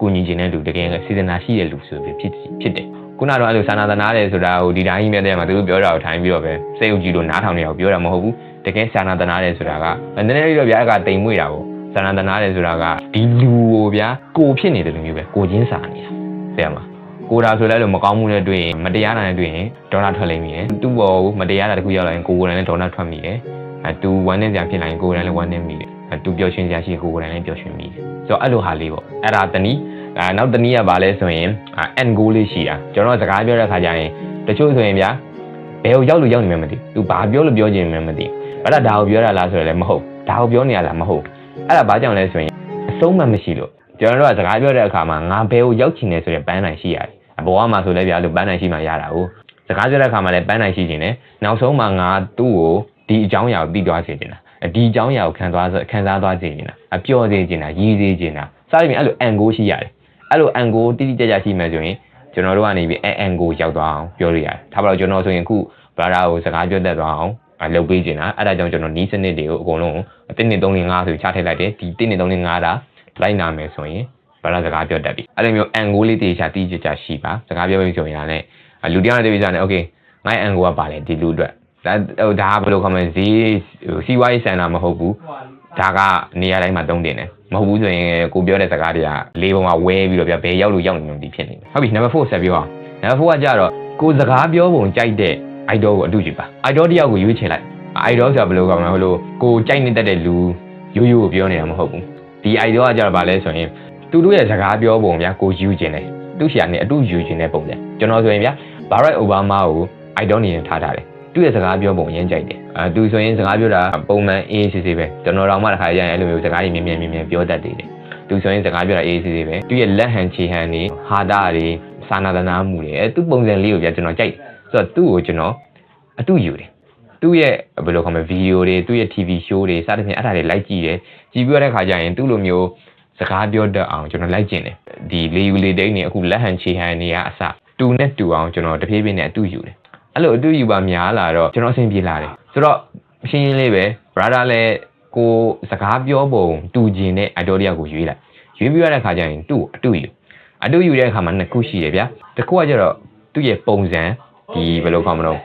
ကိုညီခြင်းတဲ့လူတကယ်စေတနာရှိတဲ့လူဆိုပြီးဖြစ်ဖြစ်တယ်ခုနကတော့အဲ့လိုစာနာသနာတယ်ဆိုတာဟိုဒီတိုင်းကြီးမြတ်တဲ့မှာသူတို့ပြောတာကိုထိုင်ပြီးတော့ပဲစိတ်ဥကြည့်လို့နားထောင်နေအောင်ပြောတာမဟုတ်ဘူးတကယ်စာနာသနာတယ်ဆိုတာကနည်းနည်းလေးတော့ဗျာအကတိမ်မွေ့တာပေါ့စာနာသနာတယ်ဆိုတာကဒီလူကိုဗျာကိုဖြစ်နေတယ်လို့မျိုးပဲကိုချင်းစာနေတာသိရမှာကိုတာဆိုလဲလို့မကောင်းမှုနဲ့တွေ့ရင်မတရားတာနဲ့တွေ့ရင်ဒေါနာထွက်လိမ့်မယ်သူ့ဘောမတရားတာတခုရောက်လာရင်ကိုကိုယ်တိုင်လည်းဒေါနာထွက်မိတယ်အဲသူဝမ်းနေစရာဖြစ်လာရင်ကိုယ်တိုင်လည်းဝမ်းနေမိတယ် အဲသူပျော်ရွှင်စရာရှိကိုယ်တိုင်လည်းပျော်ရွှင်မိတယ်ဆိုတော့အဲ့လိုဟာလေးပေါ့အဲ့ဒါတနည်းအဲနောက်တနည်းကဘာလဲဆိုရင် end goal လေးရှိတာကျွန်တော်စကားပြောတဲ့ခါကျရင်တချို့ဆိုရင်ဗျာဘယ်ကိုရောက်လို့ရောက်နေမှမသိသူဘာပြောလို့ပြောချင်မှမသိဘာလဲဒါကိုပြောရလားဆိုတော့လည်းမဟုတ်ဒါကိုပြောနေရလားမဟုတ်အဲ့ဒါဘာကြောင့်လဲဆိုရင်အဆုံးမမရှိလို့ကျွန်တော်တို့ကစကားပြောတဲ့အခါမှာငါဘယ်ကိုရောက်ချင်နေဆိုတဲ့ပန်းနိုင်ရှိရတယ်ဘဝမှာဆိုလည်းဗျာလို့ပန်းနိုင်ရှိမှရတာကိုစကားပြောတဲ့အခါမှာလည်းပန်းနိုင်ရှိခြင်းနဲ့နောက်ဆုံးမှငါသူ့ကိုဒီအကြောင်းအရာကိုသိသွားစေချင်တာ ဒီအကြောင်းအရာကိုခံသွားခံစားသွားစေချင်တာအပျော်စေချင်တာရည်စေချင်တာစသဖြင့်အဲ့လိုအန်ကိုရှိရတယ်အဲ့လိုအန်ကိုတိတိကျကျရှိမှဆိုရင်ကျွန်တော်တို့ကနေပြီးအဲအန်ကိုရောက်သွားအောင်ပြောလို့ရတယ်။ဒါပါတော့ကျွန်တော်ဆိုရင်အခုဘရာဒါကိုစကားပြောတတ်သွားအောင်လုပ်ပေးနေတာအဲ့ဒါကြောင့်ကျွန်တော်နီးစနစ်တွေကိုအကုန်လုံး1 2 3 4 5ဆိုချထည့်လိုက်တယ်ဒီ1 2 3 4 5တာလိုက်နာမယ်ဆိုရင်ဘာသာစကားပြောတတ်ပြီအဲ့လိုမျိုးအန်ကိုလေးတေချာတိကျကျရှိပါစကားပြောပြီးဆိုရင်လည်းလူတယောက်နဲ့တေချာနဲ့โอเคငါ့အန်ကိုကပါလေဒီလူအတွက် ဒါဟိုဒါဘယ်လိုခေါ်မလဲဈေးစီးပွားရေးစံတာမဟုတ်ဘူးဒါကနေရာတိုင်းမှာတုံးတင်တယ်မဟုတ်ဘူးဆိုရင်ကိုပြောတဲ့စကားတွေကလေးပုံကဝဲပြီးတော့ဗျဘယ်ရောက်လို့ရောက်နေမှမသိဖြစ်နေတယ်ဟုတ်ပြီ number 4ဆက်ပြောအောင် number 4ကကြတော့ကိုစကားပြောပုံကြိုက်တဲ့ idol ကိုအတူကြည့်ပါ idol တယောက်ကိုရွေးချယ်လိုက် idol ဆိုတာဘယ်လိုကောင်းမလဲဟိုလိုကိုကြိုက်နေတတ်တဲ့လူရိုးရိုးကိုပြောနေတာမဟုတ်ဘူးဒီ idol ကကြတော့ဗာလဲဆိုရင်သူတို့ရဲ့စကားပြောပုံဗျာကိုယူခြင်းတယ်သူရှာနေအတူယူခြင်းတဲ့ပုံစံကျွန်တော်ဆိုရင်ဗျာ Barack Obama ကို idol နေနဲ့ထားထားတယ် သူ့ရဲ့စကားပြောပုံအရင်ကြိုက်တယ်အဲသူဆိုရင်စကားပြောတာပုံမှန်အေးအေးဆေးဆေးပဲကျွန်တော်တော့မှတစ်ခါရရင်အဲ့လိုမျိုးစကားကြီးမြင်မြင်မြင်မြင်ပြောတတ်တယ်သူဆိုရင်စကားပြောတာအေးအေးဆေးဆေးပဲသူရဲ့လက်ဟန်ခြေဟန်တွေဟာတာတွေစာနာတနာမှုတွေအဲသူ့ပုံစံလေးကိုပြကျွန်တော်ကြိုက်ဆိုတော့သူ့ကိုကျွန်တော်အတူယူတယ်သူ့ရဲ့ဘယ်လိုခေါ်မလဲဗီဒီယိုတွေသူ့ရဲ့ TV show တွေစသဖြင့်အဲ့ဒါတွေလိုက်ကြည့်တယ်ကြည့်ပြီးတဲ့ခါကျရင်သူ့လိုမျိုးစကားပြောတတ်အောင်ကျွန်တော်လိုက်ကျင်တယ်ဒီလေယူလေတိတ်နေအခုလက်ဟန်ခြေဟန်တွေကအစတူနဲ့တူအောင်ကျွန်တော်တဖြည်းဖြည်းနဲ့အတူယူတယ် အဲ့လိုအတူယူပါများလာတော့ကျွန်တော်အဆင်ပြေလာတယ်ဆိုတော့ရှင်းရှင်းလေးပဲ brother လည်းကိုစကားပြောပုံတူကျင်တဲ့ idea တယောက်ကိုရွေးလိုက်ရွေးပြီးရတဲ့ခါကျရင်သူ့ကိုအတူယူအတူယူတဲ့အခါမှာနှစ်ခုရှိတယ်ဗျာတစ်ခုကကျတော့သူ့ရဲ့ပုံစံဒီဘယ်လိုခေါ်မလို့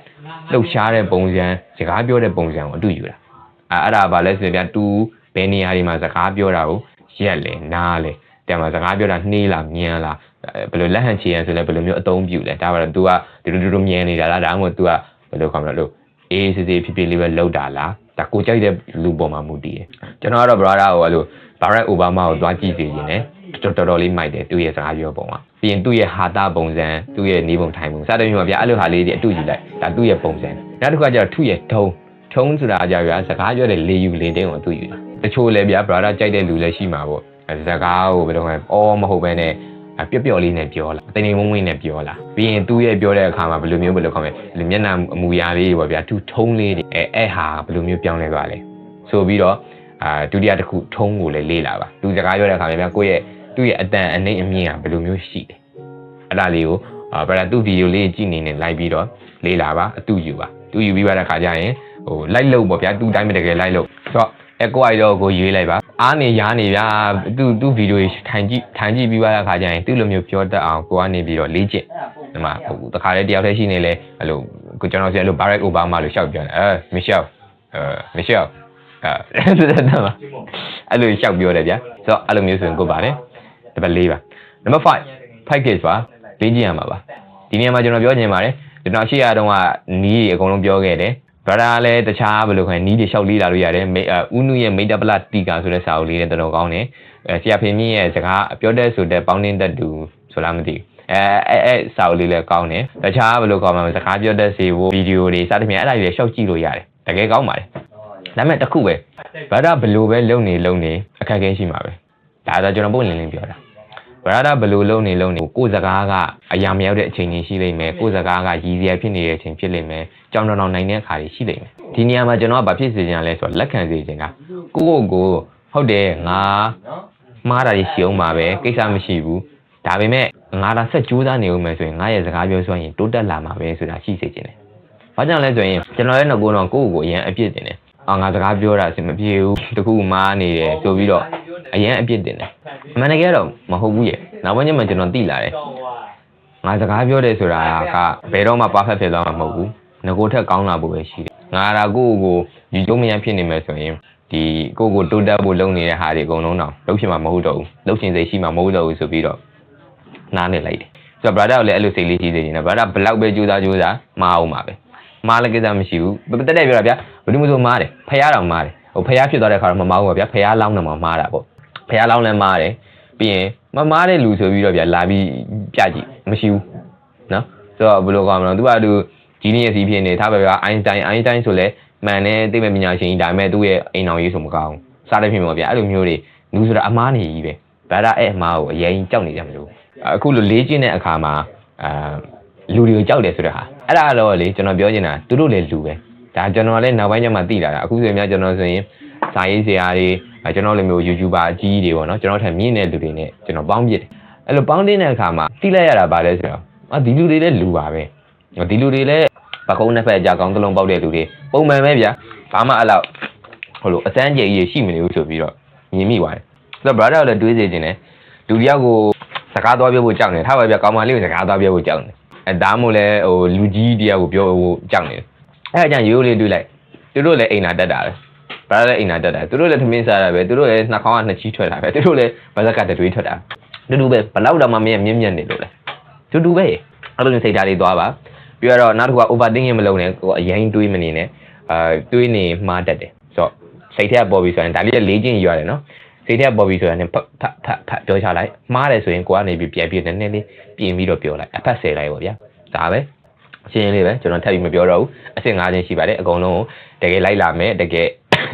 လှုပ်ရှားတဲ့ပုံစံစကားပြောတဲ့ပုံစံကိုအတူယူတာအဲအဲ့ဒါဘာလဲဆိုရင်ဗျာသူဘယ်နေရာဒီမှာစကားပြောတာကိုရက်လေနားလေတဲ့မှာစကားပြောတာနှေးလားမြန်လား ဘယ်လိုလက်ဟန်ချေရန်ဆိုလဲဘယ်လိုမျိုးအသုံးပြုလဲဒါပါတော့ तू ကဒီလိုဒီလိုမြင်နေတာလားဒါမှမဟုတ် तू ကဘယ်လိုခေါ်မလို့အေးစစ်စစ်ဖြစ်ဖြစ်လေးပဲလောက်တာလားဒါကိုကြိုက်တဲ့လူပေါ်မှာမူတည်တယ်ကျွန်တော်ကတော့ brother ကိုအဲ့လို Barack Obama ကိုသွားကြည့်စီခြင်းနဲ့တော်တော်တော်လေးမိုက်တယ်သူ့ရဲ့စကားပြောပုံကပြီးရင်သူ့ရဲ့ဟာတာပုံစံသူ့ရဲ့နေပုံထိုင်ပုံစသဖြင့်ပါဗျာအဲ့လိုဟာလေးတွေအတူယူလိုက်ဒါသူ့ရဲ့ပုံစံနောက်တစ်ခါကျတော့သူ့ရဲ့ထုံးထုံးဆိုတာကြဗျာစကားပြောတဲ့လေယူလေတင်းကိုအတူယူတာတချို့လည်းဗျာ brother ကြိုက်တဲ့လူလည်းရှိမှာပေါ့စကားကိုဘယ်လိုလဲအော်မဟုတ်ပဲနဲ့ ပျော့ပျော့လေးနဲ့ပြောလာတိမ်တိမ်မုံမွေးနဲ့ပြောလာပြီးရင်သူ့ရဲ့ပြောတဲ့အခါမှာဘယ်လိုမျိုးဘယ်လိုခေါ်မလဲမျက်နှာအမူအရာလေးတွေပေါ့ဗျာသူထုံးလေးတွေအဲအဲ့ဟာဘယ်လိုမျိုးပြောင်းလဲသွားလဲဆိုပြီးတော့အာဒုတိယတစ်ခုထုံးကိုလည်းလေ့လာပါသူစကားပြောတဲ့အခါမှာဗျာကိုယ့်ရဲ့သူ့ရဲ့အတန်အနှိမ့်အမြင့်ကဘယ်လိုမျိုးရှိတယ်အဲ့ဒါလေးကိုအာဗလာသူ့ဗီဒီယိုလေးကြည့်နေနေလိုက်ပြီးတော့လေ့လာပါအတူယူပါသူယူပြီးပါတဲ့ခါကျရင်ဟိုလိုက်လို့ပေါ့ဗျာသူ့တိုင်းမတကယ်လိုက်လို့ဆိုတော့ အဲကိုအိုက်တော့ကိုရွေးလိုက်ပါအားနေရားနေဗျာသူ့သူ့ဗီဒီယိုထိုင်ကြည့်ထိုင်ကြည့်ပြီးပါတဲ့ခါကျရင်သူ့လိုမျိုးပြောတတ်အောင်ကိုကနေပြီးတော့လေ့ကျင့်ဒီမှာဟိုတခါလေတယောက်တည်းရှိနေလေအဲ့လိုကိုကျွန်တော်စီအဲ့လို Barack Obama လို့ရှောက်ပြောတယ်အဲမရှောက်အဲမရှောက်အဲဆိုတဲ့တော့အဲ့လိုရှောက်ပြောတယ်ဗျာဆိုတော့အဲ့လိုမျိုးဆိုရင်ကိုပါတယ်နံပါတ်၄ပါနံပါတ်5 package ပါလေ့ကျင့်ရမှာပါဒီနေရာမှာကျွန်တော်ပြောချင်ပါတယ်ကျွန်တော်ရှေ့ရတော့ကနီးကြီးအကုန်လုံးပြောခဲ့တယ် ဗရာလည်းတခြားဘယ်လိုခေါ်နီးတွေလျှောက်လေးလာလို့ရတယ်မေဦးနုရဲ့မိတ်တပလတီကာဆိုတဲ့စာအုပ်လေးနဲ့တော်တော်ကောင်းတယ်အဲဆရာဖေမြင့်ရဲ့စကားပြောတဲ့ဆိုတဲ့ပေါင်းတင်းသက်တူဆိုလားမသိဘူးအဲအဲအဲစာအုပ်လေးလည်းကောင်းတယ်တခြားဘယ်လိုခေါ်မလဲစကားပြောတဲ့စီဝဗီဒီယိုတွေစသဖြင့်အဲ့ဒါတွေလျှောက်ကြည့်လို့ရတယ်တကယ်ကောင်းပါတယ်ဒါပေမဲ့တစ်ခုပဲဗရာဘယ်လိုပဲလုံနေလုံနေအခက်အခဲရှိမှာပဲဒါတော့ကျွန်တော်ပုံလင်းလင်းပြောတာ ဗရာဒဘယ်လိုလုံနေလုံနေကိုယ်စကားကအရာမရောက်တဲ့အချိန်ကြီးရှိလိမ့်မယ်ကိုယ်စကားကရည်စရာဖြစ်နေတဲ့အချိန်ဖြစ်လိမ့်မယ်ကြောင်တောင်တောင်နိုင်တဲ့အခါတွေရှိလိမ့်မယ်ဒီနေရာမှာကျွန်တော်ကဘာဖြစ်စေချင်လဲဆိုတော့လက်ခံစေချင်တာကိုယ့်ကိုယ်ကိုဟုတ်တယ်ငါမှားတာရှိအောင်ပါပဲကိစ္စမရှိဘူးဒါပေမဲ့ငါဒါဆက်ကြိုးစားနေဦးမယ်ဆိုရင်ငါရဲ့စကားပြောဆိုရင်တိုးတက်လာမှာပဲဆိုတာရှိစေချင်တယ်ဘာကြောင့်လဲဆိုရင်ကျွန်တော်ရဲ့ငကိုတော့ကိုယ့်ကိုယ်ကိုအရင်အပြစ်တင်တယ်အာငါစကားပြောတာအဆင်မပြေဘူးတခုမားနေတယ်ဆိုပြီးတော့ အရင်အပြစ်တင်တယ်အမှန်တကယ်တော့မဟုတ်ဘူးရဲ့နောက်ပိုင်းကျမှကျွန်တော်သိလာတယ်ငါစကားပြောတယ်ဆိုတာကဘယ်တော့မှ perfect ဖြစ်သွားမှာမဟုတ်ဘူးငကိုထက်ကောင်းလာဖို့ပဲရှိတယ်ငါဒါကိုယ့်ကိုယူကျုံမရဖြစ်နေမယ်ဆိုရင်ဒီကိုယ့်ကိုတိုးတက်ဖို့လုပ်နေတဲ့ဟာတွေအကုန်လုံးတော့လုပ်ဖြစ်မှာမဟုတ်တော့ဘူးလုပ်ရှင်စိတ်ရှိမှာမဟုတ်တော့ဘူးဆိုပြီးတော့နားနေလိုက်တယ်ဆိုတော့ brother ကိုလည်းအဲ့လိုစိတ်လေးရှိနေတယ် brother ဘလောက်ပဲကြိုးစားကြိုးစားမအောင်ပါပဲမားလည်းကိစ္စမရှိဘူးတက်တက်ပြောတာဗျာဘယ်သူမှဆိုမားတယ်ဖះတော်မားတယ် ဟိုဖះဖြစ်သွားတဲ့ခါတော့မမားဘူးဗျာဖះလောင်းတယ်မှာမားတာပေါ့ဖះလောင်းလည်းမားတယ်ပြီးရင်မမားတဲ့လူဆိုပြီးတော့ဗျာလာပြီးပြကြည့်မရှိဘူးနော်ဆိုတော့ဘယ်လိုကောင်းမလဲသူကသူဂျီနီယက်စီဖြစ်နေထားပဲဗျာအိုင်းစတိုင်းအိုင်းစတိုင်းဆိုလဲမှန်တယ်သိမဲ့ပညာရှင်ကြီးဒါပေမဲ့သူ့ရဲ့အိမ်အောင်ရေးဆိုမကောင်းဘူးစားတဲ့ဖြစ်မှာဗျာအဲ့လိုမျိုးတွေလူဆိုတာအမားနေကြီးပဲဒါဒါအဲ့အမားကိုအရင်ကြောက်နေကြမလို့အခုလိုလေးကျင်းတဲ့အခါမှာအာလူတွေကိုကြောက်တယ်ဆိုတဲ့ဟာအဲ့ဒါတော့လေကျွန်တော်ပြောချင်တာသူတို့လည်းလူပဲ ဒါကျွန်တော်လည်းနောက်ပိုင်းကျမှသိလာတာအခုဆိုရင်များကျွန်တော်ဆိုရင်စာရေးဆရာတွေကျွန်တော်လည်းမျိုး YouTuber အကြီးတွေပေါ့နော်ကျွန်တော်ထက်မြင့်တဲ့လူတွေနဲ့ကျွန်တော်ပေါင်းပြစ်တယ်အဲ့လိုပေါင်းတဲ့အခါမှာသိလိုက်ရတာပါလဲဆိုတော့အာဒီလူတွေလည်းလူပါပဲဒီလူတွေလည်းပကုံးနှစ်ဖက်အကြကောင်းတစ်လုံးပေါက်တဲ့လူတွေပုံမှန်ပဲဗျာဘာမှအဲ့လောက်ဟိုလိုအစမ်းကြိမ်ကြီးရှိမနေဘူးဆိုပြီးတော့မြင်မိပါတယ်ဆိုတော့ brother လည်းတွေးစေခြင်းနဲ့လူတယောက်ကိုစကားသွားပြောဖို့ကြောက်နေထားပါဗျာကောင်းမလေးကိုစကားသွားပြောဖို့ကြောက်နေအဲဒါမှမဟုတ်လဲဟိုလူကြီးတယောက်ကိုပြောဖို့ကြောက်နေတယ် အဲအကြောင်းရိုးရိုးလေးတွေးလိုက်သူတို့လည်းအိမ်နာတက်တာပဲဘာလဲအိမ်နာတက်တာသူတို့လည်းသမင်းစားတာပဲသူတို့လည်းနှာခေါင်းကနှစ်ချီးထွက်တာပဲသူတို့လည်းဘာဇက်ကတတွေးထွက်တာတူတူပဲဘလောက်တော့မှမင်းမြင့်မြင့်နေလို့လဲတူတူပဲအဲ့လိုမျိုးစိတ်ဓာတ်လေးသွားပါပြီးတော့နောက်တစ်ခုက overthinking မလုပ်နဲ့ကိုအရင်တွေးမနေနဲ့အာတွေးနေမှားတတ်တယ်ဆိုတော့စိတ်ထဲပေါ်ပြီးဆိုရင်ဒါလေးလေးချင်းရွရတယ်နော်စိတ်ထဲပေါ်ပြီးဆိုရင်ဖတ်ဖတ်ဖတ်ဖတ်ပြောချလိုက်မှားတယ်ဆိုရင်ကိုကနေပြီးပြန်ပြီးနည်းနည်းလေးပြင်ပြီးတော့ပြောလိုက်အဖတ်ဆယ်လိုက်ပေါ့ဗျာဒါပဲ အရှင်းလေးပဲကျွန်တော်ထပ်ပြီးမပြောတော့ဘူးအဆင့်၅ချင်းရှိပါတယ်အကုန်လုံးကိုတကယ်လိုက်လာမယ်တကယ်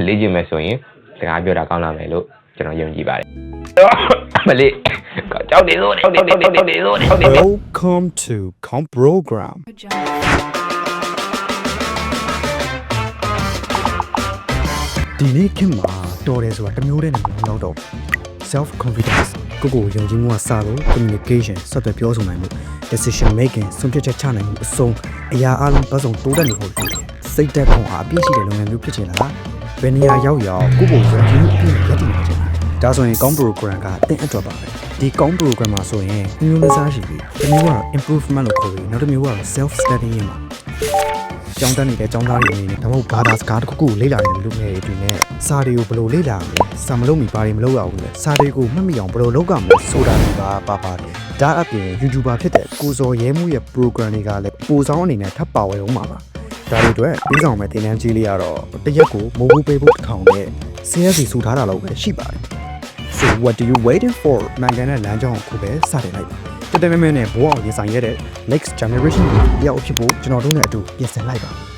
လေ့ကျင့်မယ်ဆိုရင်စကားပြောတာကောင်းလာမယ်လို့ကျွန်တော်ယုံကြည်ပါတယ်မလေးကြောက်နေလို့ကြောက်နေကြောက်နေကြောက်နေလို့ကြောက်နေ Welcome to Comp Program. Pajama. ဒီနေ့ခင်မှာတော်တယ်ဆိုတာတစ်မျိုးတည်းနဲ့မလောက်တော့ဘူး self confidence ကိုယ့်ကိုယ်ယုံကြည်မှုကစလို့ communication ဆက်သွယ်ပြောဆိုနိုင်မှု decision making ဆုံးဖြတ်ချက်ချနိုင်မှုအစုံအရာအလုံးပတ်စုံတိုးတက်နေဖို့ဖြစ်တယ်စိတ်သက်ခွန်အားအပြည့်ရှိတဲ့လုပ်ငန်းမျိုးဖြစ်ချင်လားဘယ်နေရာရောက်ရောက်ကိုယ့်ကိုယ်ယုံကြည်မှုအပြည့်ရည်တည်နေချင်လားဒါဆိုရင်ကောင်း program ကအသင်အတွက်ပါပဲဒီကောင်း program မှာဆိုရင်မျိုးမစားရှိပြီတစ်မျိုးကတော့ improvement လို့ခေါ်ပြီးနောက်တစ်မျိုးကတော့ self studying မှာ ကျောင်းတက်နေတဲ့ကျောင်းသားတွေအနေနဲ့ဒါမှမဟုတ်ဘာသာစကားတစ်ခုခုကိုလေ့လာနေတဲ့လူငယ်တွေနဲ့စာတွေကိုဘယ်လိုလေ့လာရမလဲစာမလုပ်မီဘာတွေမလုပ်ရဘူးလဲစာတွေကိုမှတ်မိအောင်ဘယ်လိုလုပ်ရမလဲဆိုတာတွေပါပါပါတယ်ဒါအပြင် YouTuber ဖြစ်တဲ့ကိုစော်ရဲမှုရဲ့ program တွေကလည်းပိုဆောင်အနေနဲ့ထပ်ပါဝယ်အောင်ပါပါဒါတွေအတွက်ပြီးဆောင်မဲ့တင်တန်းကြီးလေးကတော့တစ်ရက်ကိုမိုးဘူးပေးဖို့တစ်ထောင်နဲ့ CS စုထားတာလို့ပဲရှိပါတယ် So what do you waiting for နိုင်ငံနဲ့လမ်းကြောင်းကိုပဲစတင်လိုက်ပါ တက်တက်မဲမဲနဲ့ဘဝအောင်ရင်ဆိုင်ရတဲ့ next generation ကိုတယောက်ဖြစ်ဖို့ကျွန်တော်တို့နဲ့အတူပြင်ဆင်လိုက်ပါ